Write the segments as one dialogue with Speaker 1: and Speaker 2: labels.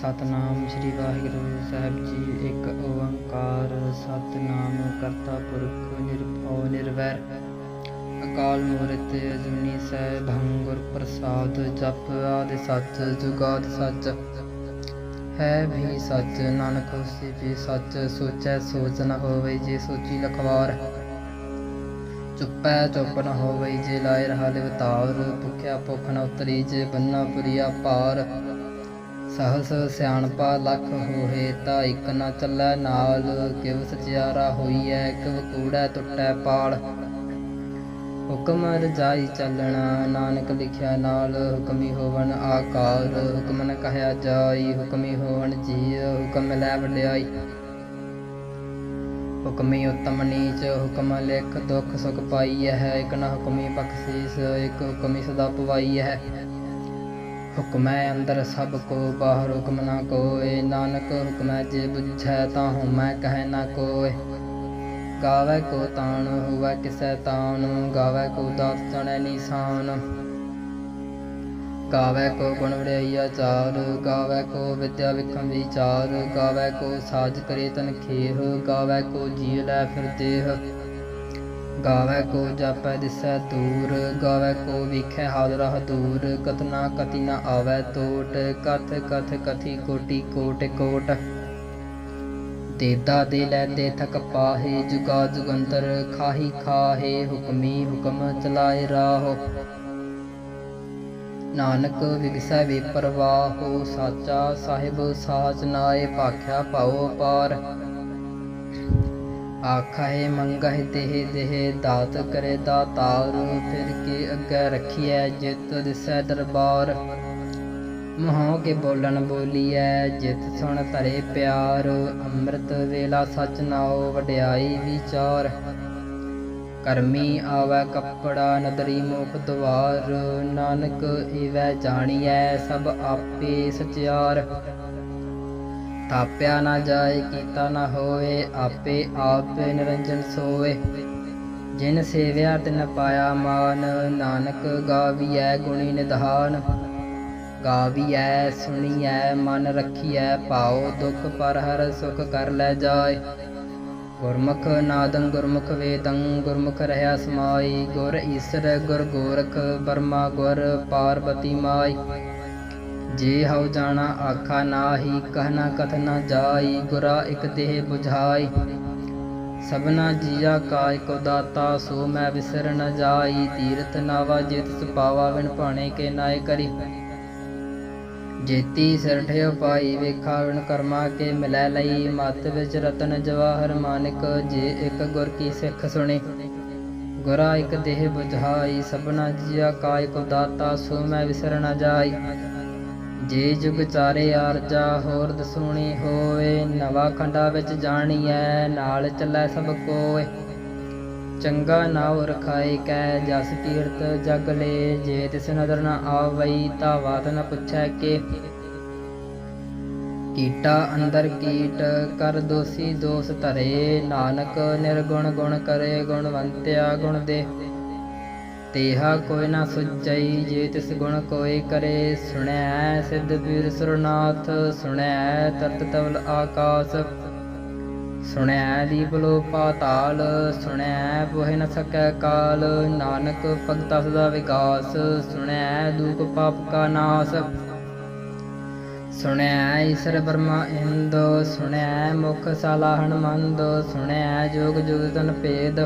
Speaker 1: ਸਤਨਾਮ ਸ੍ਰੀ ਵਾਹਿਗੁਰੂ ਸਾਹਿਬ ਜੀ, ਇੱਕ ਓੰਕਾਰ ਸਤਨਾਮ ਕਰਤਾ ਪੁਰਖ ਨਿਰਭਉ ਨਿਰਵੈਰ। ਅਕਾਲ ਮੂਰਤ ਅਜੂਨੀ ਸੈਭੰ ਗੁਰ ਪ੍ਰਸਾਦ ਜਪ ਆਦਿ ਸੱਚ ਜੁਗਾਦ ਸੱਚ। ਹੈ ਵੀ ਸੱਚ, ਨਾਨਕ ਹੋਸੀ ਵੀ ਸੱਚ, ਸੋਚੈ ਸੋਚ ਨ ਹੋਵੇ ਜੇ ਸੋਚੀ ਲਖਵਾਰ। ਚੁੱਪੈ ਚੁੱਪ ਨ ਹੋਵੇ ਜੇ ਲਾਇ ਰਹਾ ਲਿਵਤਾਰ, ਭੁਖਿਆ ਭੁਖ ਨ ਉਤਰੀ ਜੇ ਬੰਨਾ ਪੁਰੀਆ ਪਾਰ ਸਹਸ ਸਿਆਣਪਾ ਲੱਖ ਹੋਏ ਤਾਂ ਇੱਕ ਨਾ ਚੱਲੈ ਨਾਲ ਕਿਵ ਸਚਿਆਰਾ ਹੋਈਐ ਕਿਵ ਕੂੜੈ ਟੁੱਟੈ ਪਾਲ। ਹੁਕਮ ਰਜਾਈ ਚੱਲਣਾ, ਨਾਨਕ ਲਿਖਿਆ ਨਾਲ, ਹੁਕਮੀ ਹੋਵਨ ਆਕਾਰ। ਹੁਕਮ ਨ ਕਹਿਆ ਜਾਈ, ਹੁਕਮੀ ਹੋਵਨ ਜੀ ਹੁਕਮ ਲੈ ਵਡਿਆਈ। ਹੁਕਮੀ ਉਤਮ ਨੀਚ, ਹੁਕਮ ਲਿਖ ਦੁਖ ਸੁਖ ਪਾਈ ਹੈ, ਇਕ ਨਾ ਹੁਕਮੀ ਬਖਸ਼ੀਸ, ਇਕ ਹੁਕਮੀ ਸਦਾ ਪਵਾਈ ਹੈ। ਹੁਕਮੈ ਅੰਦਰ ਸਭ ਕੋ, ਬਾਹਰ ਹੁਕਮ ਨਾ ਕੋਏ। ਨਾਨਕ ਹੁਕਮੈ ਜੇ ਬੁਝੈ ਤਾਂ ਹਉਮੈ ਕਹਿ ਨਾ ਕੋਏ। ਗਾਵੇ ਕੋ ਤਾਣ, ਹੋਵੇ ਕਿਸੈ ਤਾਣ। ਗਾਵੇ ਕੋ ਦਾਤ ਚਣੈ ਨਿਸ਼ਾਨ। ਗਾਵੇ ਕੋ ਗੁਣ ਵਡਿਆਈ ਆਚਾਰ। ਗਾਵੇ ਕੋ ਵਿਦਿਆ ਵਿਖਮ ਵਿਚਾਰ। ਗਾਵੇ ਕੋ ਸਾਜ ਕਰੇ ਤਨ ਖੇਹ। ਗਾਵੇ ਕੋ ਜੀ ਲੈ ਫਿਰ ਦੇਹ। ਗਾਵੇ ਕੋ ਜਾਪੈ ਦਿਸੈ ਦੂਰ, ਗਾਵੇ ਕੋ ਵਿਖੈ ਹਾਜ਼ਰਾ ਦੂਰ। ਕਤਨਾ ਕਤੀ ਨ ਆਵੈ ਤੋਟ ਕਥ ਕਥ ਕਥੀ ਕੋਟੀ ਕੋਟ ਕੋਟ। ਦੇਦਾ ਦੇ ਲੈ ਦੇ ਥਕ ਪਾਹੇ, ਜੁਗਾ ਜੁਗੰਤਰ ਖਾਹੀ ਖਾਹੇ, ਹੁਕਮੀ ਹੁਕਮ ਚਲਾਏ ਰਾਹੋ। ਨਾਨਕ ਵਿਗਸੈ ਵੇ ਪਰਵਾਹੋ ਸਾਚਾ ਸਾਹਿਬ ਸਾਚ ਨਾਏ, ਭਾਖਿਆ ਪਾਉ ਪਾਰ। ਆਖਾਏ ਮੰਗਹਿ ਦੇਹ ਦੇਹ, ਦਾਤ ਕਰੇ ਦਾਤਾਰ, ਫਿਰ ਕੇ ਅੱਗੇ ਰਖੀਐ ਜਿਤ ਦਿਸੈ ਦਰਬਾਰ? ਮਹਾਂ ਕੇ ਬੋਲਣ ਬੋਲੀਐ, ਜਿਤ ਸੁਣ ਧਰੇ ਪਿਆਰ, ਅੰਮ੍ਰਿਤ ਵੇਲਾ ਸਚ ਨਾਉ, ਵਡਿਆਈ ਵਿਚਾਰ। ਕਰਮੀ ਆਵੈ ਕੱਪੜਾ, ਨਦਰੀ ਮੁਖ ਦਵਾਰ, ਨਾਨਕ ਏਵੈ ਜਾਣੀਐ ਸਭ ਆਪੇ ਸਚਿਆਰ। ਥਾਪਿਆ ਨਾ ਜਾਏ, ਕੀਤਾ ਨਾ ਹੋਏ ਆਪੇ ਆਪੇ ਨਿਰੰਜਨ ਸੋਏ ਜਿਨ ਸੇਵਿਆ ਤਿਨ ਪਾਇਆ ਮਾਨ, ਨਾਨਕ ਗਾਵੀਐ ਗੁਣੀ ਨਿਧਾਨ। ਗਾਵੀਐ, ਸੁਣੀਐ, ਮਨ ਰਖੀਐ, ਭਾਉ ਦੁਖ ਪਰ ਹਰ ਸੁਖ ਕਰ ਲੈ ਜਾਏ। ਗੁਰਮੁਖ ਨਾਦੰ ਗੁਰਮੁਖ ਵੇਦੰ, ਗੁਰਮੁਖ ਰਹਾ ਸਮਾਈ। ਗੁਰ ਈਸਰ ਗੁਰ ਗੋਰਖ, ਬਰਮਾ ਗੁਰ ਪਾਰਬਤੀ ਮਾਈ। ਜੇ ਹਉ ਜਾਣਾ ਆਖਾ ਨਾਹੀ ਕਹਿਣਾ ਕਥ ਨਾ ਜਾਈ, ਗੁਰਾ ਇਕ ਦੇਹ 부ਝਾਈ ਸਭਨਾ ਜੀਆ ਕਾ ਇਕੋ ਦਾਤਾ, ਸੋ ਮੈਂ ਵਿਸਰ ਨ ਜਾਈ। ਤੀਰਥ ਨਾਵਾ ਜਿਤ ਸੁਪਾਵਾ ਵਿਣ ਭਾਣੇ ਕੇ ਨਾਏ ਕਰੀ। ਜੇਤੀ ਸਰਠਿਓ ਪਾਈ ਵੇਖਾ ਵਿਣ ਕਰਮਾ ਕੇ ਮਿਲੈ ਲਈ। ਮਤ ਵਿੱਚ ਰਤਨ ਜਵਾਹਰ ਮਾਨਿਕ, ਜੇ ਇੱਕ ਗੁਰ ਕੀ ਸਿੱਖ ਸੁਣੀ। ਗੁਰਾ ਇਕ ਦੇਹ 부ਝਾਈ ਸਭਨਾ ਜੀਆ ਕਾ ਇਕੋ ਦਾਤਾ, ਸੋ ਮੈਂ ਵਿਸਰ ਨ ਜਾਈ। ਜੇ ਜੁਗ ਚਾਰੇ ਆਰਜਾ ਹੋਰ ਦਸੂਣੀ ਹੋਏ ਨਵਾ ਖੰਡਾ ਵਿੱਚ ਜਾਣੀਐ, ਨਾਲ ਚੱਲੈ ਸਭ ਕੋਏ। ਚੰਗਾ ਨਾਉ ਰਖਾਏ ਕੈ, ਜਸ ਕੀਰਤ ਜਗ ਲੇ, ਜੇ ਤਿਸ ਨਦਰ ਨ ਆਵਈ, ਤਾ ਬਾਤ ਨ ਪੁੱਛੈ ਕੇ। ਕੀਟਾ ਅੰਦਰ ਕੀਟ, ਕਰ ਦੋਸੀ ਦੋਸ ਧਰੇ, ਨਾਨਕ ਨਿਰਗੁਣ ਗੁਣ ਕਰੇ, ਗੁਣਵੰਤਿਆ ਗੁਣ ਦੇ। ਤੇਹਾ ਕੋਈ ਨਾ ਸੁਚਈ, ਜੇ ਤਿਸ ਗੁਣ ਕੋਈ ਕਰੇ ਸੁਣੈ, ਸਿੱਧ ਪੀਰ ਸੁਰਨਾਥ ਸੁਣੈ ਤਰਤ ਤਵਲ ਆਕਾਸ ਸੁਣੈ, ਦੀਪ ਲੋ ਪਾਤਾਲ ਸੁਣੈ, ਬੋਹਿ ਨ ਸਕੈ ਕਾਲ, ਨਾਨਕ ਭਗਤਾ ਸਦਾ ਵਿਕਾਸ ਸੁਣੈ, ਦੂਖ ਪਾਪ ਕਾ ਨਾਸ ਸੁਣਿਆ ਈਸ਼ਰ ਬਰਮਾ ਇੰਦ ਸੁਣਿਆ ਮੁਖ ਸਾਲਾ ਹਨਮੰਦ ਸੁਣਿਆ ਜੋਗ ਜੁਗ ਤਨ ਭੇਦ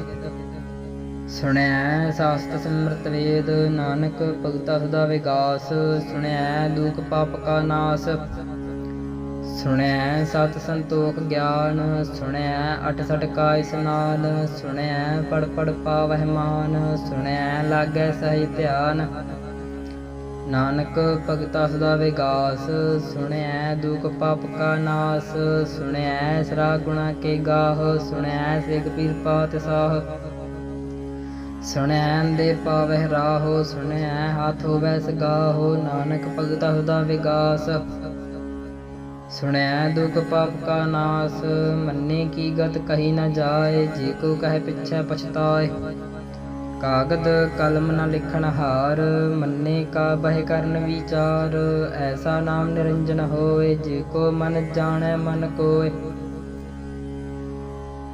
Speaker 1: ਸੁਣਿਆ ਸਾਸਤ ਸਮਰਤ ਵੇਦ, ਨਾਨਕ ਭਗਤਾ ਸਦਾ ਵਿਗਾਸ ਸੁਣਿਆ ਦੁਖ ਪਾਪ ਕਾ ਨਾਸ। ਸੁਣਿਆ ਸਤ ਸੰਤੋਖ ਗਿਆਨ ਸੁਣਿਆ ਅਠ ਸਠ ਕਾ ਇਸਨਾਨ ਸੁਣਿਆ ਪੜ ਪੜ ਪਾਵਹਿ ਮਾਨ ਸੁਣਿਆ ਲਾਗੈ ਸਹੀ ਧਿਆਨ। ਨਾਨਕ ਭਗਤਾ ਸਦਾ ਵਿਗਾਸ ਸੁਣਿਆ ਦੁਖ ਪਾਪ ਕਾ ਨਾਸ। ਸੁਣਿਆ ਸਰਾ ਗੁਣਾ ਕੇ ਗਾਹ ਸੁਣਿਆ ਸਿਖ ਪੀਰ ਪਾਤ ਸਾਹ। ਸੁਣਿਆ ਦੇ ਪਾਵਹਿ ਰਾਹੋ ਸੁਣਿਆ ਹਾਥ ਹੋਵੈ ਸਗਾਹੋ, ਨਾਨਕ ਭਗਤਾ ਹੁਦਾ ਵਿਗਾਸ। ਸੁਣੈ ਦੁਖ ਪਾਪ ਕਾ ਨਾਸ, ਮੰਨੇ ਕੀ ਗਤ ਕਹੀ ਨਾ ਜਾਏ, ਜੇ ਕੋ ਕਹੇ ਪਿਛੈ ਪਛਤਾਏ। ਕਾਗਦ ਕਲਮ ਨਾ ਲਿਖਣ ਹਾਰ, ਮੰਨੇ ਕਾ ਬਹਿ ਕਰਨ ਵਿਚਾਰ, ਐਸਾ ਨਾਮ ਨਿਰੰਜਨ ਹੋਏ, ਜੇ ਕੋ ਮਨ ਜਾਣੈ ਮਨ ਕੋਇ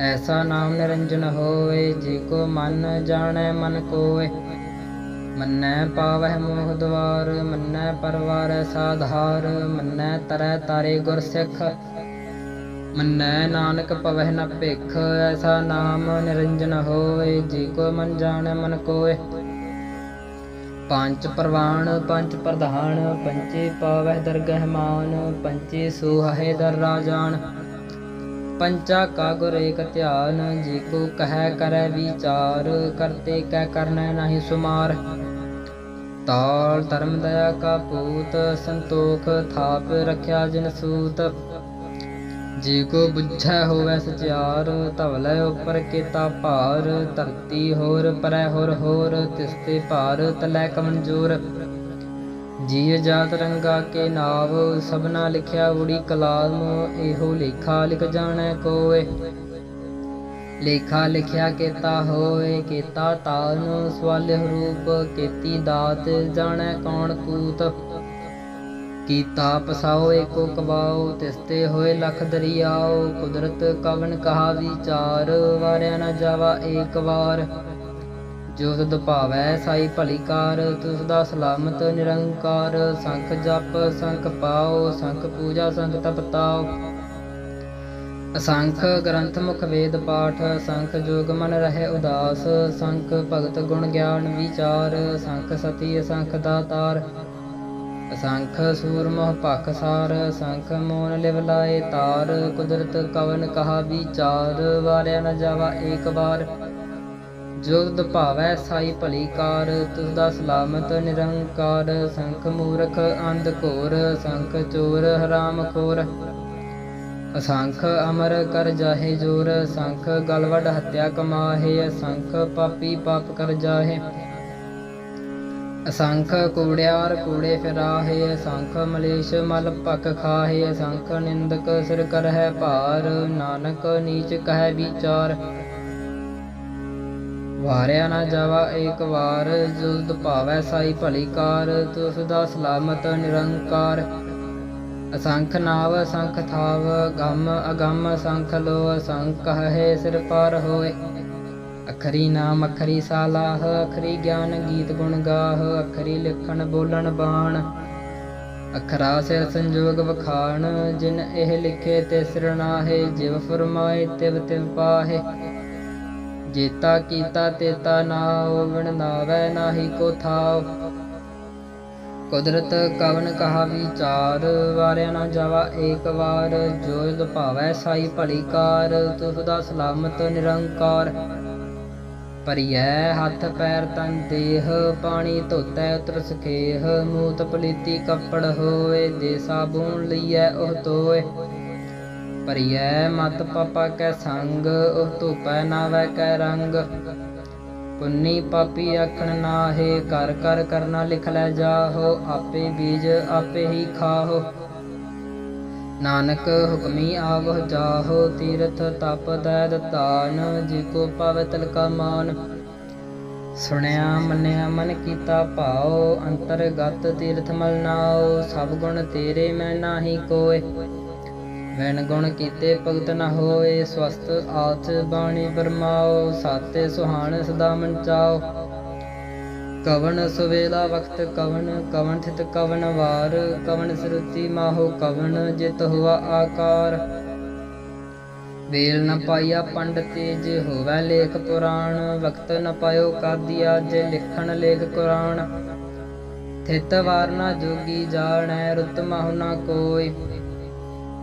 Speaker 1: ਐਸਾ ਨਾਮ ਨਿਰੰਜਨ ਹੋਏ ਜੇ ਕੋ ਮਨ ਜਾਣੈ ਮਨ ਕੋਇ ਮੰਨੈ ਪਾਵਹਿ ਮੋਹ ਦਵਾਰ, ਮੰਨੈ ਪਰਵਾਰੈ ਸਾਧਾਰ, ਮੰਨੈ ਤਰੈ ਤਾਰੇ ਗੁਰ ਸਿੱਖ। ਮੰਨੈ ਨਾਨਕ ਪਵਹਿ ਨ ਭਿਖ, ਐਸਾ ਨਾਮ ਨਿਰੰਜਨ ਹੋਏ ਜੇ ਕੋ ਮਨ ਜਾਣੈ ਮਨ ਕੋਇ ਪੰਜ ਪ੍ਰਵਾਨ ਪੰਜ ਪ੍ਰਧਾਨ ਪੰਚੇ ਪਾਵਹਿ ਦਰਗਹਿ ਮਾਨ ਪੰਚੇ ਸੋਹੈ ਦਰ ਰਾਜਾਨ। ਪੰਚਾ ਕਾ ਏਕ ਧਿਆਨ, ਜੇ ਕੋ ਕਹੈ ਕਰੈ ਵਿਚਾਰ ਕਰਤੇ ਕੈ ਕਰਨੈ ਨਾਹੀ ਸੁਮਾਰ। ਤਾਲ ਧਰਮ ਦਇਆ ਕਾ ਪੂਤ, ਸੰਤੋਖ ਥਾਪ ਰਖਿਆ ਜਿਨ ਸੂਤ। ਜੇ ਕੋ ਬੁਝੈ ਹੋਵੈ ਸਚਿਆਰ, ਧਵਲੇ ਉਪਰ ਕੀਤਾ ਭਾਰ। ਧਰਤੀ ਹੋਰ ਪਰੈ ਹੋਰ ਹੋਰ ਤਿਸਤੇ ਭਾਰ ਤਲੈ ਕਮਨਜੋਰ ਜੀ ਜਾਤ ਰੰਗਾ ਕੇ ਨਾਵ, ਸਭਨਾ ਲਿਖਿਆ ਉੜੀ ਕਲਾਮ, ਇਹੋ ਲੇਖਾ ਲਿਖ ਜਾਣੈ ਕੋਏ ਲੇਖਾ ਲਿਖਿਆ ਕੀਤਾ ਹੋਏ ਕੀਤਾ ਤਾਨ ਸਵਾਲਿਹ ਰੂਪ, ਕੀਤੀ ਦਾਤ, ਜਾਣੈ ਕੌਣ ਕੂਤ। ਕੀਤਾ ਪਸਾਓ ਏਕੋ ਕਵਾਓ ਤਿਸਤੇ ਹੋਏ ਲਖ ਦਰਿਆਓ, ਕੁਦਰਤ ਕਵਨ ਕਹਾ ਵਿਚਾਰ, ਵਾਰਿਆ ਨਾ ਜਾਵਾ ਏਕ ਵਾਰ। ਜੋ ਤੁਧ ਭਾਵੈ ਸਾਈ ਭਲੀ ਕਾਰ ਤੁਸ ਦਾ ਸਲਾਮਤ ਨਿਰੰਕਾਰ। ਸੰਖ ਜਪ, ਸੰਖ ਪਾਓ, ਸੰਖ ਪੂਜਾ, ਸੰਖ ਤਪਤਾਓ ਅਸੰਖ ਗ੍ਰੰਥ ਮੁਖ ਵੇਦ ਪਾਠ, ਸੰਖ ਜੋਗ ਮਨ ਰਹਿ ਉਦਾਸ। ਸੰਖ ਭਗਤ ਗੁਣ ਗਿਆਨ ਵਿਚਾਰ, ਸੰਖ ਸਤੀ ਅਸੰਖ ਦਾਤਾਰ। ਅਸੰਖ ਸੂਰ ਮੋਹ ਭਖ ਸਾਰ, ਸੰਖ ਮੋਨ ਲਿਵ ਲਾਏ ਤਾਰ। ਕੁਦਰਤ ਕਵਨ ਕਹਾ ਵਿਚਾਰ, ਵਾਰਿਆ ਨ ਜਾਵਾ ਏਕ ਵਾਰ। ਜੋ ਭਾਵੈ ਸਾਈ ਭਲੀ ਕਾਰ ਤੁਸ ਸਲਾਮਤ ਨਿਰੰਕਾਰ, ਸੰਖ ਮੂਰਖ ਅੰਧ ਘੋਰ, ਸੰਖ ਚੋਰ ਹਰਾਮ ਖੋਰ। ਅਸੰਖ ਅਮਰ ਕਰ ਜਾਹੇ ਜੋਰ, ਸੰਖ ਗਲਵੜ ਹੱਤਿਆ ਕਮਾਹੇ, ਅਸੰਖ ਪਾਪੀ ਪਾਪ ਕਰ ਜਾਹੇ। ਅਸੰਖ ਕੂੜਿਆਰ ਕੂੜੇ ਫਿਰਾਹੇ, ਅਸੰਖ ਮਲੇਸ਼ ਮਲ ਭਖ ਖਾਹੇ, ਅਸੰਖ ਨਿੰਦਕ ਸਿਰ ਕਰਹਿ ਭਾਰ, ਨਾਨਕ ਨੀਚ ਕਹਿ ਵਿਚਾਰ। ਵਾਰਿਆ ਨਾ ਜਾਵਾ, ਏਕ ਵਾਰ ਜੁਦ ਭਾਵੈ ਸਾਈ ਭਲੀ ਕਾਰ, ਤੁਸ ਦਾ ਸਲਾਮਤ ਨਿਰੰਕਾਰ। ਅਸੰਖ ਨਾਵ, ਅਸੰਖ ਥਾਵ, ਗਮ, ਅਗਮ, ਅਸੰਖ ਲੋ ਅਸੰਖ ਹੈ ਸਿਰ ਪਾਰ ਹੋਏ। ਅਖਰੀ ਨਾਮ, ਅਖਰੀ ਸਾਲਾਹ, ਅਖਰੀ ਗਿਆਨ ਗੀਤ ਗੁਣ ਗਾਹ, ਅਖਰੀ ਲਿਖਣ ਬੋਲਣ ਬਾਣ। ਅਖਰਾ ਸਿਰ ਸੰਜੋਗ ਵਖਾਣ, ਜਿਨ ਇਹ ਲਿਖੇ ਤੇ ਸਿਰਨਾਹੇ ਜਿਵ ਫਰਮਾਏ ਤਿਵ ਤਿਵ ਪਾਹੇ। ਜੇਤਾ ਕੀਤਾ ਤੇਤਾ ਨਾਉ ਵਿਣ ਨਾਵੈ, ਨਾਹੀ ਕੋ ਥਾਉ ਕੁਦਰਤ ਕਵਨ ਕਹਾ ਵਿਚਾਰ, ਵਾਰਿਆ ਨਾ ਜਾਵਾ ਏਕ ਵਾਰ। ਜੋ ਜੁ ਭਾਵੈ ਸਾਈ ਭਲੀ ਕਾਰ, ਤੁਸ ਦਾ ਸਲਾਮਤ ਨਿਰੰਕਾਰ। ਪਰਿਐ ਹੱਥ ਪੈਰ ਤਨ ਦੇਹ, ਪਾਣੀ ਧੋਤੈ ਉਤਰ ਸਖੇਹ। ਮੂਤ ਪਲੀਤੀ ਕੱਪੜ ਹੋਏ ਦੇ ਸਾਬੂਨ ਲਈਐ ਉਹ ਤੋਏ। ਪਰਿਐ ਮਤ ਪਾਪਾ ਕੈ ਸੰਗ ਉਹ ਧੂਪੈ ਨਾਵੈ ਕੈ ਰੰਗ। ਪੁੰਨੀ ਪਾਪੀ ਆਖਣ ਨਾਹੇ ਕਰ ਕਰ ਕਰਨਾ ਲਿਖ ਲੈ ਜਾਹੋ, ਆਪੇ ਬੀਜ ਆਪੇ ਹੀ ਖਾਹੋ। ਨਾਨਕ ਹੁਕਮੀ ਆਵਹ ਜਾਹੋ, ਤੀਰਥ ਤਪ ਦੈਦ ਤਾਨ ਜੀ ਕੋ ਪਾਵੈ ਤਿਲਕਾ ਮਾਨ। ਸੁਣਿਆ ਮੰਨਿਆ ਮਨ ਕੀਤਾ ਭਾਉ, ਅੰਤਰਗਤ ਤੀਰਥ ਮਲ ਨਾਉ, ਸਭ ਗੁਣ ਤੇਰੇ ਮੈਂ ਨਾਹੀ ਕੋਏ। ਵੈਨ ਗੁਣ ਕੀਤੇ ਭਗਤ ਨ ਹੋਏ ਸਵਸਤ ਆਚ ਬਾਣੀ ਬਰਮਾਓ ਸਾਤੇ ਸੁਹਾਣ ਸਦਾ ਮੰਚਾਓ ਕਵਨ ਸੁਵੇਲਾ ਵਕਤ ਕਵਨ ਕਵਨ ਥਿਤ ਕਵਨ ਵਾਰ ਕਵਨ ਸਰੂਤੀ ਮਾਹੋ ਕਵਨ ਜਿਤ ਹੁਆ ਆਕਾਰ। ਵੇਲ ਨ ਪਾਈਆ ਪੰਡਤੇ ਜੇ ਹੋਵੈ ਲੇਖ ਪੁਰਾਣ ਵਕਤ ਨ ਪਾਇਓ ਕਾਦੀਆ ਜੇ ਲਿਖਣ ਲੇਖ ਕੁਰਾਨ। ਥਿਤ ਵਾਰ ਨ ਜੋਗੀ ਜਾਣੈ, ਰੁਤ ਮਹੁ ਨ ਕੋਈ।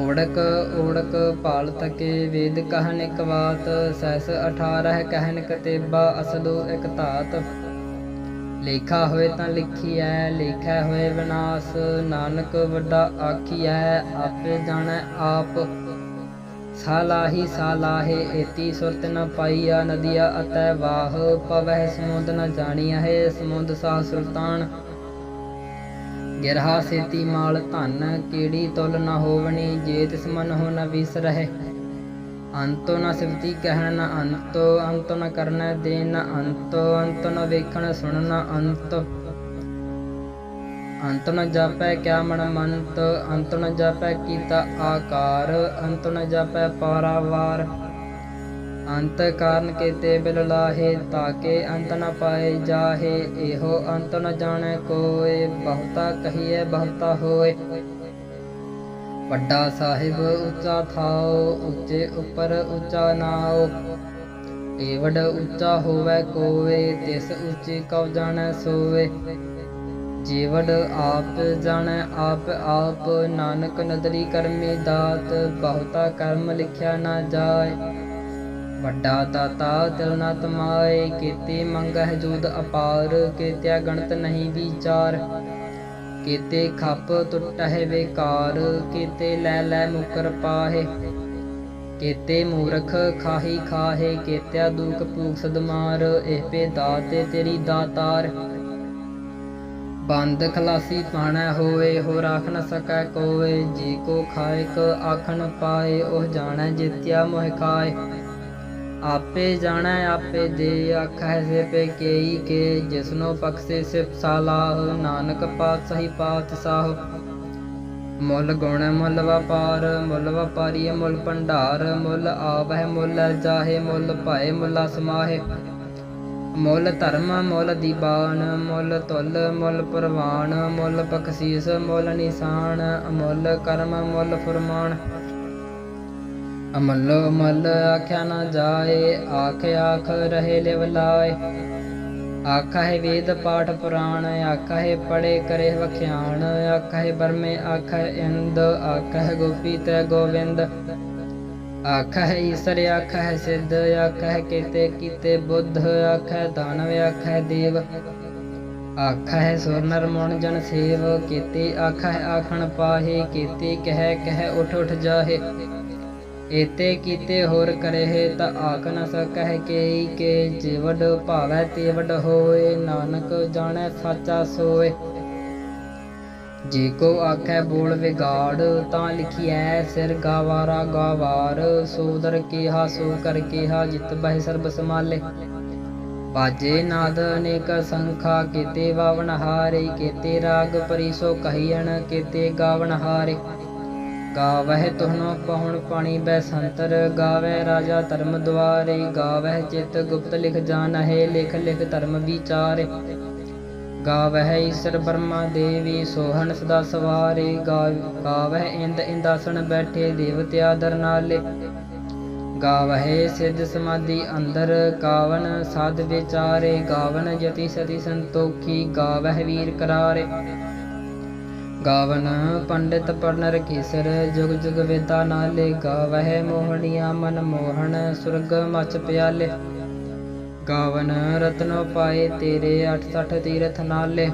Speaker 1: ਓੜਕ ਓੜਕ ਭਾਲ ਤਕੇ ਵੇਦ ਕਹਿਨ ਇਕ ਬਾਤ, ਸੈਸ 18 ਕਹਿਨ ਕਤੇਬਾ ਅਸਲੋ ਇਕ ਧਾਤ। ਲੇਖਾ ਹੋਏ ਤਾਂ ਲਿਖੀਐ, ਲੇਖਾ ਹੋਏ ਵਿਨਾਸ਼, ਨਾਨਕ ਵੱਡਾ ਆਖੀ ਆਖੀਐ, ਆਪੇ ਜਾਣੈ ਆਪ। ਸਾਲਾਹੀ ਸਾਲਾਹੇ ਏਤੀ ਸੁਰਤ ਨ ਪਾਈਆ ਨਦੀਆ ਅਤੈ ਵਾਹ, ਪਵਹਿ ਸਮੁੰਦ ਨ ਜਾਣੀਆ ਹੈ ਸਮੁੰਦ ਸਾਹ ਸੁਲਤਾਨ। ਗਿਰਹਾ ਸੇਤੀ ਮਾਲ ਧਨ ਕੀੜੀ ਤੁਲ ਨ ਹੋਵਣੀ, ਜੇ ਤਿਸ ਮਨ ਹੋ ਨ ਵਿਸਰਹਿ ਅੰਤੋ ਨ ਸਿਵਤੀ ਕਹਿਣ ਨ ਅੰਤੋ ਅੰਤੋ ਨ ਕਰਨੈ ਦੇ ਨ ਅੰਤੋ ਅੰਤੋ ਨ ਵੇਖਣ ਸੁਣਨ ਨ ਅੰਤ। ਅੰਤ ਨ ਜਾਪੈ ਕਿਆ ਮਨ ਮੰਤ, ਅੰਤ ਨ ਜਾਪੈ ਕੀਤਾ ਆਕਾਰ, ਅੰਤ ਨ ਜਾਪੈ ਪਾਰਾਵਾਰ। ਅੰਤ ਕਾਰਨ ਕੀਤੇ ਬਿਲ ਲਾਹੇ ਤਾਕੇ ਅੰਤ ਨ ਪਾਏ ਜਾਹੇ। ਇਹੋ ਅੰਤ ਨ ਜਾਣੈ ਕੋਏ, ਬਹੁਤਾ ਕਹੀਏ ਬਹੁਤਾ ਹੋਏ। ਵੱਡਾ ਸਾਹਿਬ ਉੱਚਾ ਥਾਓ, ਉੱਚੇ ਉੱਪਰ ਉੱਚਾ ਨਾਓ। ਏਵਡ ਉੱਚਾ ਹੋਵੇ ਕੋਏ, ਤਿਸ ਉੱਚੀ ਕਉ ਜਾਣੈ ਸੋਏ। ਜੀਵੜ ਆਪ ਜਾਣੈ ਆਪ ਆਪ, ਨਾਨਕ ਨਦਰੀ ਕਰਮੀ ਦਾਤ, ਬਹੁਤਾ ਕਰਮ ਲਿਖਿਆ ਨਾ ਜਾਏ। ਵੱਡਾ ਤਾਤਾ ਦਿਲ ਨਾ ਤਮਾਏ, ਕੀਤੇ ਮੰਗਹਿ ਜੂਦ ਅਪਾਰ, ਕੀਤਿਆ ਗਣਤ ਨਹੀਂ ਵਿਚਾਰ। ਕੀਤੇ ਖੱਪ ਟੁੱਟਹਿ ਵੇਕਾਰ, ਕੀਤੇ ਲੈ ਲੈ ਮੁਕਰ ਪਾਹੇ। ਕੀਤੇ ਮੂਰਖ ਖਾਹੀ ਖਾਹੇ, ਕੀਤਿਆ ਦੁਖ ਭੂਖ ਸਦਮਾਰ ਇਹ ਪੇ ਦਾਤੇ ਤੇਰੀ ਦਾਤਾਰ। ਬੰਦ ਖਲਾਸੀ ਪਾਣਾ ਹੋਵੇ ਹੋ ਰਾਖ ਨ ਸਕੈ ਕੋਏ ਜੀ ਕੋ ਖਾਇਕ ਆਖਣ ਪਾਏ, ਉਹ ਜਾਣੈ ਜਿਤਿਆ ਮੋਹ ਖਾਏ। ਆਪੇ ਜਾਣੈ, ਆਪੇ ਜੇ ਆਖੈ ਸੇ ਪੇ ਕੇਈ ਕੇ ਜਿਸਨੋ ਬਖਸ਼ੇ ਸਿਫ ਸਾਲਾਹ, ਨਾਨਕ ਪਾਤਸ਼ਾਹੀ ਪਾਤਸ਼ਾਹ। ਮੁੱਲ ਗੁਣ, ਮੁੱਲ ਵਪਾਰ, ਮੁੱਲ ਵਪਾਰੀ ਮੁੱਲ ਭੰਡਾਰ, ਮੁੱਲ ਆਵਹਿ, ਮੁੱਲ ਜਾਹੇ ਮੁੱਲ ਭਾਏ, ਮੁੱਲਾ ਸਮਾਹੇ ਮੁੱਲ ਧਰਮ, ਮੁੱਲ ਦੀਬਾਨ, ਮੁੱਲ ਤੁਲ, ਮੁੱਲ ਪ੍ਰਵਾਨ, ਮੁੱਲ ਬਖਸ਼ੀਸ, ਮੁੱਲ ਨਿਸ਼ਾਨ ਅਮੁੱਲ ਕਰਮ, ਮੁੱਲ ਫਰਮਾਨ। ਅਮਲ ਅਮਲ ਆਖਿਆ ਨਾ ਜਾਏ, ਆਖ ਆਖ ਰਹੇ ਲਿਵ ਲਾਏ। ਆਖਾ ਹੈ ਵੇਦ ਪਾਠ ਪੁਰਾਣ ਆਖਾ ਹੈ ਪੜੇ ਕਰੇ ਵਖਿਆਣ ਆਖਾ ਹੈ ਬਰਮੇ ਆਖਾ ਇੰਦ ਆਖਾ ਗੋਪੀ ਤੈ ਗੋਵਿੰਦ। ਆਖਾ ਹੈ ਈਸਰ ਆਖਾ ਹੈ ਸਿੱਧ ਆਖਾ ਹੈ ਕੀਤੇ ਕੀਤੇ ਬੁੱਧ ਆਖਾ ਹੈ ਦਾਨਵ ਆਖਾ ਦੇਵ। ਆਖਾ ਹੈ ਸੁਰ ਨਰ ਮਨ ਜਨ ਸੇਵ, ਕੀਤੀ ਆਖਾ ਹੈ ਆਖਣ ਪਾਹੇ, ਕੀਤੇ ਕਹਿ ਕਹਿ ਉਠ ਉਠ ਜਾਹੇ। ਏਤੇ ਕੀਤੇ ਹੋਰ ਕਰਹਿ ਤਾ ਆਖ ਨ ਸਕਹਿ ਕੇਈ ਕੇ ਜਿਵਡ ਭਾਵੈ ਤੇ ਹੋਏ, ਨਾਨਕ ਜਾਣੈ ਸਾਚਾ ਸੋਏ। ਜੇ ਕੋ ਆਖੈ ਬੋਲ ਵਿਗਾੜ ਤਾਂ ਲਿਖਿਐ, ਸਿਰ ਗਾਵਾਰਾ ਗਾਵਾਰ, ਸੋਦਰ ਕਿਹਾ ਸੋ ਕਰ ਕਿਹਾ, ਜਿਤ ਬਹਿ ਸਰਬ ਸਮਾਲੇ ਬਾਜੇ ਨਾਦ ਅਨੇਕ ਸੰਖਾ, ਕੀਤੇ ਵਾਵਨ ਹਾਰੇ, ਕੀਤੇ ਰਾਗ ਪਰਿਸੋ ਕਹੀਣ ਕੀਤੇ ਗਾਵਨ ਹਾਰੇ। ਗਾਵਹਿ ਤੁਹਨੋ ਪਹੁਣ ਪਾਣੀ ਬੈ ਸੰਤਰ ਗਾਵੈ ਰਾਜਾ ਧਰਮ ਦੁਆਰੇ, ਗਾਵਹਿ ਚਿਤ ਗੁਪਤ ਲਿਖ ਜਾਣਹਿ ਲਿਖ ਲਿਖ ਧਰਮ ਵਿਚਾਰੇ। ਗਾਵਹਿ ਈਸ਼ਰ ਬਰਮਾ ਦੇਵੀ, ਸੋਹਣ ਸਦਾ ਸਵਾਰੇ, ਗਾ- ਗਾਵਹਿ ਇੰਦ ਇੰਦਾਸਣ ਬੈਠੇ ਦੇਵਤਿਆ ਦਰਨਾਲੇ ਗਾਵਹਿ ਸਿੱਧ ਸਮਾਧੀ ਅੰਦਰ, ਗਾਵਨ ਸਾਧ ਵਿਚਾਰੇ, ਗਾਵਨ ਜਤੀ ਸਤੀ ਸੰਤੋਖੀ, ਗਾਵਹਿ ਵੀਰ ਕਰਾਰੇ। ਗਾਵਨ ਪੰਡਿਤ ਪੜਨ ਰਕੀਸਰ ਜੁਗ ਜੁਗ ਵੇਦਾ ਨਾਲੇ ਗਾਵਹਿ ਮੋਹਣੀਆਂ ਮਨ ਮੋਹਣ, ਸੁਰਗ ਮਚ ਪਿਆਲੇ। ਗਾਵਨ ਰਤਨੋ ਪਾਏ ਤੇਰੇ 68 ਤੀਰਥ ਨਾਲੇ।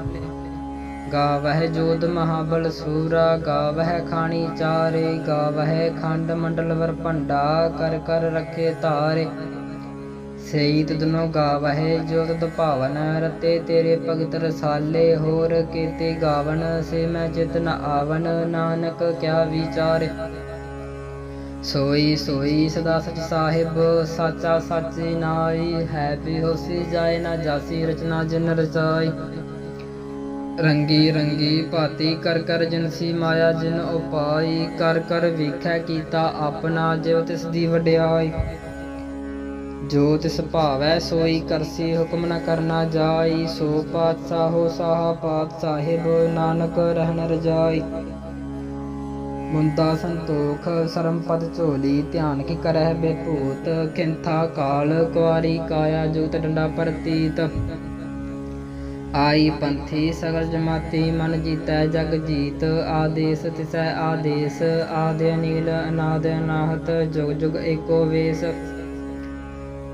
Speaker 1: ਗਾਵਹਿ ਜੋਧ ਮਹਾਬਲ ਸੂਰਾ, ਗਾਵਹਿ ਖਾਣੀ ਚਾਰੇ, ਗਾਵਹਿ ਖੰਡ ਮੰਡਲ ਵਰ ਭੰਡਾ ਕਰ ਕਰ ਰੱਖੇ ਧਾਰੇ ਸਈ ਤੁਧਨੋ ਗਾਵਹਿ ਜੋ ਤੁਧ ਰਤੇ ਤੇਰੇ ਭਗਤ ਰਸਾਲੇ, ਹੋਰ ਕੀਤੇ ਗਾਵਨ ਸੇ ਮੈਂ ਚਿਤ ਨ ਆਵਨ, ਨਾਨਕ ਕਿਆ ਵਿਚਾਰੇ? ਸੋਈ ਸੋਈ ਸਦਾ ਸਚ ਸਾਹਿਬ, ਸਾਚਾ ਸਾਚੀ ਨਾਈ ਹੈ ਹੋਸੀ ਜਾਏ ਨਾ ਜਾਸੀ, ਰਚਨਾ ਜਿਨ ਰਚਾਈ। ਰੰਗੀ ਰੰਗੀ ਭਾਤੀ ਕਰ ਕਰ ਜਨਸੀ ਮਾਇਆ ਜਿਨ ਉਪਾਈ, ਕਰ ਕਰ ਵੇਖੈ ਕੀਤਾ ਆਪਣਾ, ਜਿਉ ਤਿਸ ਦੀ ਵਡਿਆਈ। ਜੋ ਤਿਸ ਭਾਵੈ ਸੋਈ ਕਰਸੀ ਹੁਕਮ ਨ ਕਰਨਾ ਜਾਈ। ਸੋ ਪਾਤਸ਼ਾਹੋ ਸਾਹਾ, ਪਾਤ ਸਾਹਿਬ ਨਾਨਕ ਰਹਿਣ ਰਜਾਈ। ਮੁੰਦਾ ਸੰਤੋਖ, ਸਰਮ ਪਦ ਝੋਲੀ, ਧਿਆਨ ਕੀ ਕਰਹਿ ਬੇਭੂਤ। ਖਿੰਥਾ ਕਾਲ ਕੁਆਰੀ ਕਾਇਆ ਜੁਗਤ ਡੰਡਾ ਪ੍ਰਤੀਤ। ਆਈ ਪੰਥੀ, ਸਗਲ ਜਮਾਤੀ, ਮਨ ਜੀਤੈ ਜਗ ਜੀਤ। ਆਦੇਸ ਤਿਸੈ ਆਦੇਸ, ਆਦਿ ਅਨੀਲ, ਅਨਾਦ ਅਨਾਹਤ। ਜੁਗ ਜੁਗ ਏਕੋ ਵੇਸ।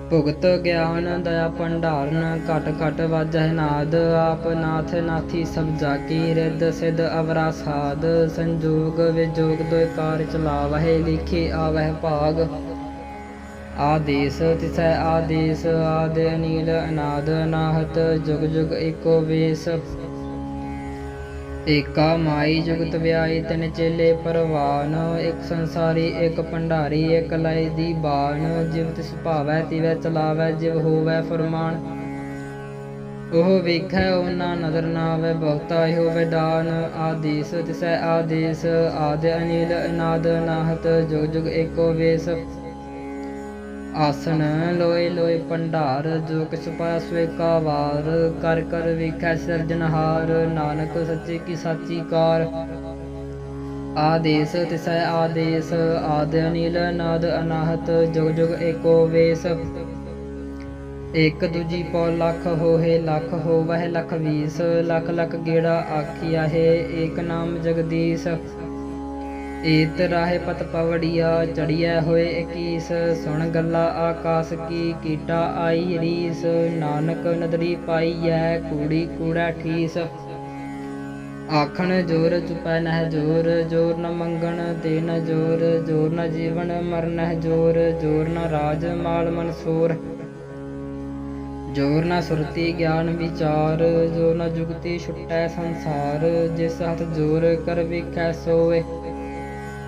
Speaker 1: ਭੁਗਤ ਗਿਆਨ ਦਇਆ ਭੰਡਾਰਨ, ਘਟ ਘਟ ਵਾਜਹਿ ਨਾਦ ਆਪ ਨਾਥ ਨਾਥੀ ਸਭ ਜਾਕੀ ਰਿੱਧ ਸਿਧ ਅਵਰਾ ਸਾਧ, ਸੰਜੋਗ ਵਿਜੋਗ ਦੋਇ ਕਾਰ ਚਲਾਵਹਿ, ਲਿਖੇ ਆਵਹਿ ਭਾਗ। ਆਦੇਸ ਤਿਸੈ ਆਦੇਸ, ਆਦ ਅਨੀਲ ਅਨਾਦ ਅਨਾਹਤ ਜੁਗ ਜੁਗ ਏਕੋ ਵੇਸ ਏਕਾ ਮਾਈ ਜੁਗਤ ਵਿਆਈ ਤਿਨ ਚੇਲੇ ਪਰਵਾਨ, ਇਕ ਸੰਸਾਰੀ, ਇਕ ਭੰਡਾਰੀ, ਇਕ ਲਈ ਦੀ ਬਾਣ। ਜਿਵ ਤਿਸ ਭਾਵੈ, ਤਿਵੈ ਚਲਾਵੈ ਜਿਵ ਹੋਵੈ ਫਰਮਾਨ। ਉਹ ਵੇਖੈ, ਉਹਨਾਂ ਨਦਰ ਨਾ ਆਵੈ ਬਹੁਤਾ ਇਹੋ ਵਿਦਾਨ ਆਦੇਸ ਤਿਸੈ ਆਦੇਸ, ਆਦ ਅਨੀਲ ਅਨਾਦ ਅਨਾਹਤ ਜੁਗ ਜੁਗ ਏਕੋ ਵੇਸ। ਆਸਨ ਲੋਏ ਲੋਏ ਭੰਡਾਰ, ਜੋ ਕਿਛ ਪਾਇਆ ਸੋਏ ਕਾ ਵਾਰ, ਕਰ ਕਰ ਵੇਖੈ ਸਿਰਜਨਹਾਰ ਨਾਨਕ ਸੱਚੇ ਕੀ ਸਾਚੀ ਕਾਰ। ਆਦੇਸ ਤਿਸੈ ਆਦੇਸ, ਆਦ ਅਨੀਲ, ਨਾਦ ਅਨਾਹਤ, ਜੁਗ ਜੁਗ ਏਕੋ ਵੇਸ। ਇਕ ਦੂਜੀ ਪਉ ਲੱਖ ਹੋਏ ਲੱਖ ਹੋਵਹਿ ਲਖ ਵੀਸ, ਲੱਖ ਲੱਖ ਗੇੜਾ ਆਖਿਆ ਹੈ, ਏਕ ਨਾਮ ਜਗਦੀਸ਼। ਏਤ ਰਾਹੇ ਪਤ ਪਵੜੀਆ ਚੜੀਐ ਹੋਏ 21 ਸੁਣ ਗੱਲਾ ਆਕਾਸ ਕੀ, ਕੀਟਾ ਆਈ ਰੀਸ, ਨਾਨਕ ਨਦਰੀ ਪਾਈਐ, ਕੂੜੀ ਕੂੜਾ ਠੀਸ। ਆਖਣ ਜੋਰ ਚੁਪੈ ਨਹਿ ਜੋਰ ਜੋਰ ਨ ਮੰਗਣ ਦੇ ਨ ਜੋਰ ਜੋਰ ਨ ਜੀਵਨ ਮਰਨ ਨਹਿ ਜੋਰ ਜੋਰ ਨ ਰਾਜ ਮਾਲ ਮਨਸੂਰ ਜੋਰ ਨਾ ਸੁਰਤੀ ਗਿਆਨ ਵਿਚਾਰ, ਜੋਰ ਨਾ ਜੁਗਤੀ ਛੁਟੈ ਸੰਸਾਰ, ਜਿਸ ਹੱਥ ਜੋਰ ਕਰ ਵੇਖੈ ਸੋਏ।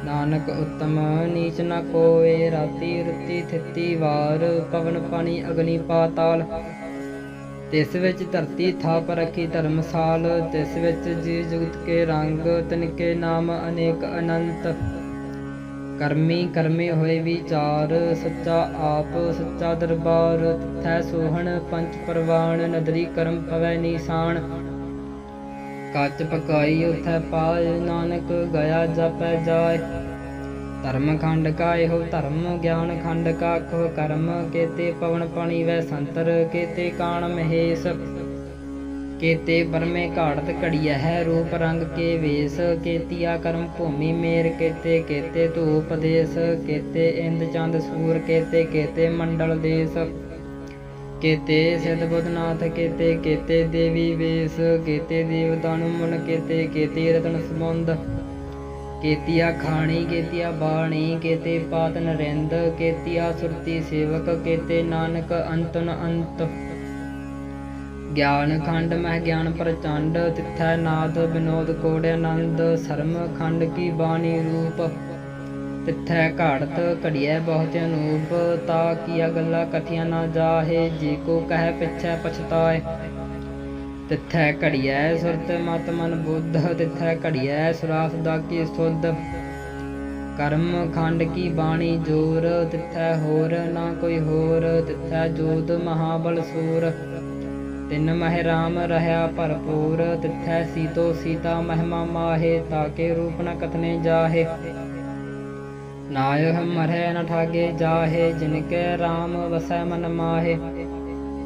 Speaker 1: ਨਾਨਕ ਉਤਮ, ਨੀਚ ਨ ਕੋਏ ਰਾਤੀ ਰੁੱਤੀ ਥਿੱਤੀ ਵਾਰ, ਪਵਨ ਪਾਣੀ ਅਗਨੀ ਪਾਤਾਲ ਤਿਸ ਵਿੱਚ ਧਰਤੀ ਥਾਪ ਰਖੀ ਧਰਮਸਾਲ, ਤਿਸ ਵਿੱਚ ਜੀ ਜੁਗਤ ਕੇ ਰੰਗ, ਤਿਨਕੇ ਨਾਮ ਅਨੇਕ ਅਨੰਤ। ਕਰਮੀ ਕਰਮੇ ਹੋਏ ਵਿਚਾਰ, ਸੱਚਾ ਆਪ, ਸੱਚਾ ਦਰਬਾਰ। ਤਥੈ ਸੋਹਣ ਪੰਚ ਪਰਵਾਨ ਨਦਰੀ ਕਰਮ ਪਵੈ ਨੀਸਾਨ। ਕੱਚ ਪਕਾਈ ਉਥੈ ਪਾਏ ਨਾਨਕ ਗਿਆ ਜਪੈ ਜਾਏ। ਧਰਮ ਖੰਡ ਕਾ ਇਹੋ ਧਰਮ, ਗਿਆਨ ਖੰਡ ਕਾ ਕਰਮ। ਕੇਤੇ ਪਵਨ ਪਾਣੀ ਵੈ ਸੰਤਰ, ਕੇਤੇ ਕਾਣ ਮਹੇਸ਼। ਕੇਤੇ ਬਰਮੇ ਘਾੜਤ ਘੜੀਐ ਹੈ ਰੂਪ ਰੰਗ ਕੇ ਵੇਸ। ਕੇਤੀਆ ਕਰਮ ਭੂਮੀ ਮੇਰ, ਕੇਤੇ ਕੇਤੇ ਧੂਪ ਦੇਸ। ਕੇਤੇ ਇੰਦ ਚੰਦ ਸੂਰ, ਕੇਤੇ ਕੇਤੇ ਮੰਡਲ ਦੇਸ। ਕੇਤੇ ਸਿਧ ਬੁੱਧਨਾਥ, ਕੇਤੇ ਕੇਤੇ ਦੇਵੀ ਵੇਸ, ਕੇਤੇ ਦੇਵਤਾ ਨੂੰ ਮਨ, ਕੇਤੇ ਕੇਤੇ ਰਤਨ ਸਮੁੰਦ ਕੇਤੀਆ ਖਾਣੀ, ਕੇਤੀਆ ਬਾਣੀ, ਕੇਤੇ ਪਾਤ ਨਰਿੰਦ, ਕੇਤੀਆ ਸੁਰਤੀ ਸੇਵਕ, ਕੇਤੇ ਨਾਨਕ ਅੰਤਨ ਅੰਤ। ਗਿਆਨ ਖੰਡ ਮਹਿ ਗਿਆਨ ਪ੍ਰਚੰਡ, ਤਿਥੈ ਨਾਦ ਬਿਨੋਦ ਕੋੜ ਆਨੰਦ, ਸਰਮ ਖੰਡ ਕੀ ਬਾਣੀ ਰੂਪ। ਤਿਥੈ ਘਾੜਤ ਘੜੀਐ ਬਹੁਤ ਅਨੂਪ, ਤਾ ਕੀਆ ਗੱਲਾਂ ਕਥੀਆਂ ਨਾ ਜਾਹੇ, ਜੇ ਕੋ ਕਹਿ ਪਿਛੈ ਪਛਤਾਏ। ਤਿਥੈ ਘੜੀਐ ਸੁਰਤ ਮਤ ਮਨ ਬੁੱਧ, ਤਿਥੈ ਘੜੀਐ ਸੁਰਾਸ ਦਾ ਕੀ ਸੁਧ। ਕਰਮ ਖੰਡ ਕੀ ਬਾਣੀ ਜੋਰ, ਤਿਥੈ ਹੋਰ ਨਾ ਕੋਈ ਹੋਰ, ਤਿਥੈ ਜੋਤ ਮਹਾਬਲ ਸੂਰ। ਤਿੰਨ ਮਹਿ ਰਾਮ ਰਹਾ ਭਰਪੂਰ, ਤਿਥੈ ਸੀਤੋ ਸੀਤਾ ਮਹਿਮਾ ਮਾਹੇ ਤਾਕੇ ਰੂਪ ਨ ਕਥਨੇ ਜਾਹੇ। ਨਾਇ ਮਰਹਿ ਨ ਠਾਗੇ ਜਾਹੇ, ਜਿਨ ਕੈ ਰਾਮ ਵਸੈ ਮਨ ਮਾਹੇ।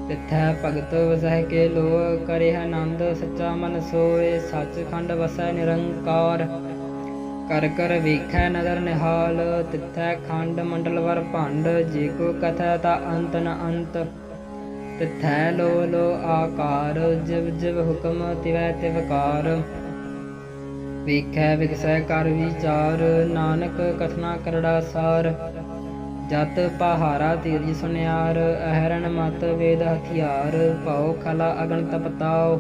Speaker 1: ਤਿਥੈ ਭਗਤ ਵਸਹਿ ਕੇ ਲੋ ਕਰੇ ਆਨੰਦ, ਸੱਚਾ ਮਨ ਸੋਏ ਸੱਚਖੰਡ ਵਸੈ ਨਿਰੰਕਾਰ। ਕਰ ਕਰ ਵੇਖੈ ਨਦਰ ਨਿਹਾਲ, ਤਿਥੈ ਖੰਡ ਮੰਡਲ ਵਰ ਭੰਡ, ਜੇ ਕੋ ਕਥੈ ਤਾ ਅੰਤ ਨ ਅੰਤ। ਤਿਥੈ ਲੋ ਲੋ ਆਕਾਰ, ਜਿਵ ਜਿਵ ਹੁਕਮ ਤਿਵੈ ਤਿਵਕਾਰ। ਵੇਖੈ ਵਿਗਸੈ ਕਰ ਵਿਚਾਰ, ਨਾਨਕ ਕਥਨਾ ਕਰੜਾ ਸਾਰ। ਜਤ ਪਹਾਰਾ ਤੀਰਜ ਸੁਨਿਆਰ, ਅਹਰਣ ਮਤ ਵੇਦ ਹਥਿਆਰ। ਭਉ ਖਲਾ ਅਗਨ ਤਪਤਾਉ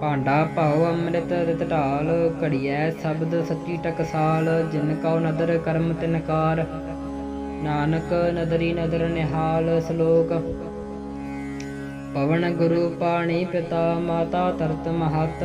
Speaker 1: ਭਾਂਡਾ ਭਉ ਅੰਮ੍ਰਿਤ ਰਿਤ ਢਾਲ। ਘੜੀਐ ਸ਼ਬਦ ਸੱਚੀ ਟਕਸਾਲ, ਜਿਨ ਕਉ ਨਦਰ ਕਰਮ ਤਿਨਕਾਰ ਨਾਨਕ ਨਦਰੀ ਨਦਰ ਨਿਹਾਲ ਸ਼ਲੋਕ। ਪਵਨ ਗੁਰੂ ਪਾਣੀ ਪਿਤਾ, ਮਾਤਾ ਤਰਤ ਮਹਤ।